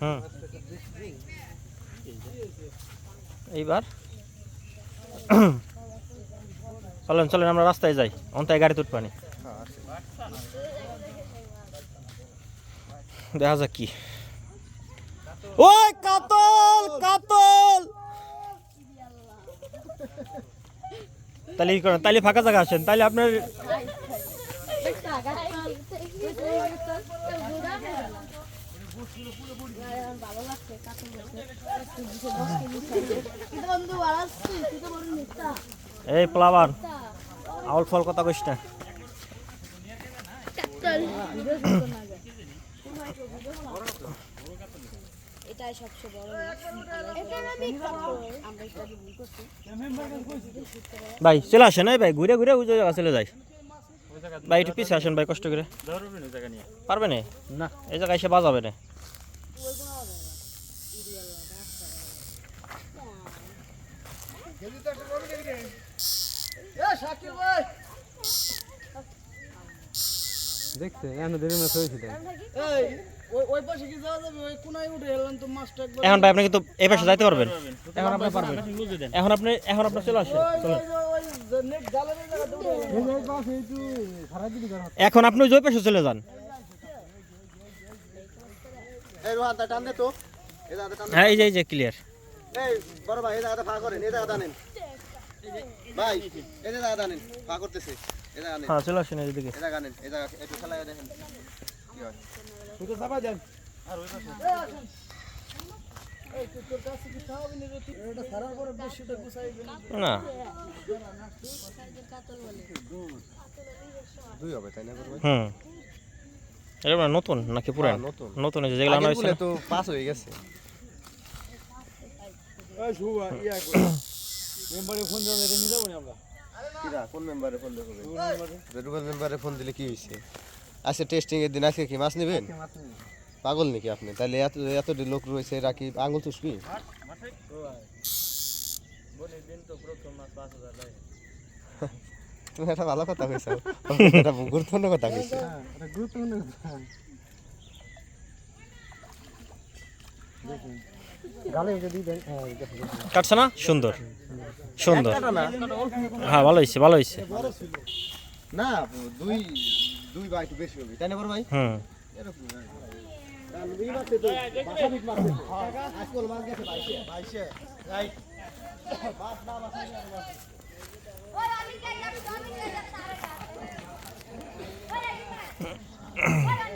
হুম এইবার? চলেন চলেন আমরা রাস্তায় যাই। অন্তায় গাড়ি তুট পানি দেখা যাক কি। ওই কাতল কাতল! তাহলে কি করেন তাহলে ফাঁকা জায়গা আসেন তাহলে আপনার এই প্লাবার, আউল ফল কথা কইস না। ভাই, চলে আসেন এই ভাই? ঘুরে ঘুরে ওই জায়গা চলে যাই ভাই একটু পিছিয়ে আসেন ভাই কষ্ট করে। পারবে না? না। এই জায়গায় এসে বাজাবে না। দেখছে এনে দেরি মাছ হয়েছিল এই ওই ওই পাশে কি যাওয়া যাবে? ওই কোনায় উঠে এলাম তো মাছটা একবার। এখন ভাই আপনি কিন্তু এই পাশে যাইতে পারবেন। এখন আপনি পারবেন। এখন আপনি এখন আপনি চলে আসেন। এখন আপনি ওই যে পাশে চলে যান। এই রোহানটা টান দে তো। এই জায়গাটা টান দে। হ্যাঁ এই যে এই যে ক্লিয়ার এই বড় ভাই এই জায়গাটা ফা করেন এই জায়গাটা আনেন ভাই এই জায়গাটা আনেন ফা করতেছে। এই জায়গা আনেন হ্যাঁ চলে আসেন এইদিকে এই জায়গা আনেন এই জায়গা একটু খেলায় দেখেন। কি হয়? শুধু চাপা দেন। না রে তুই? এটা ছাড়ার পরে বসিটা গুছাইবি না না। দুই হবে তাই না হুম। এটা মানে নতুন নাকি পুরান? হ্যাঁ, নতুন। নতুন হয়েছে যেগুলো আনা হয়েছে তো পাস হয়ে গেছে। ইয়া মেম্বারে ফোন এটা নিয়ে যাব না আমরা? কিরা কোন মেম্বারে ফোন দেবে? রুবেল মেম্বারে। ফোন দিলে কি হইছে আজকে টেস্টিং এর দিন আজকে কি মাছ নেবেন? পাগল নাকি আপনি? তাহলে এত এত লোক রয়েছে রাখি আঙুল চুষবি তুমি একটা ভালো কথা কইছো। এটা গুরুত্বপূর্ণ কথা কইছো। গুরুত্বপূর্ণ কথা। কাটছে না? সুন্দর। সুন্দর। হ্যাঁ ভালো হয়েছে ভালো হয়েছে না দুই দুই বা একটু বেশি হবে। তাই না বড় ভাই? হুম। আজকাল মাছ গেছে বাইশে বাইশে রাইট মাছ না মাছ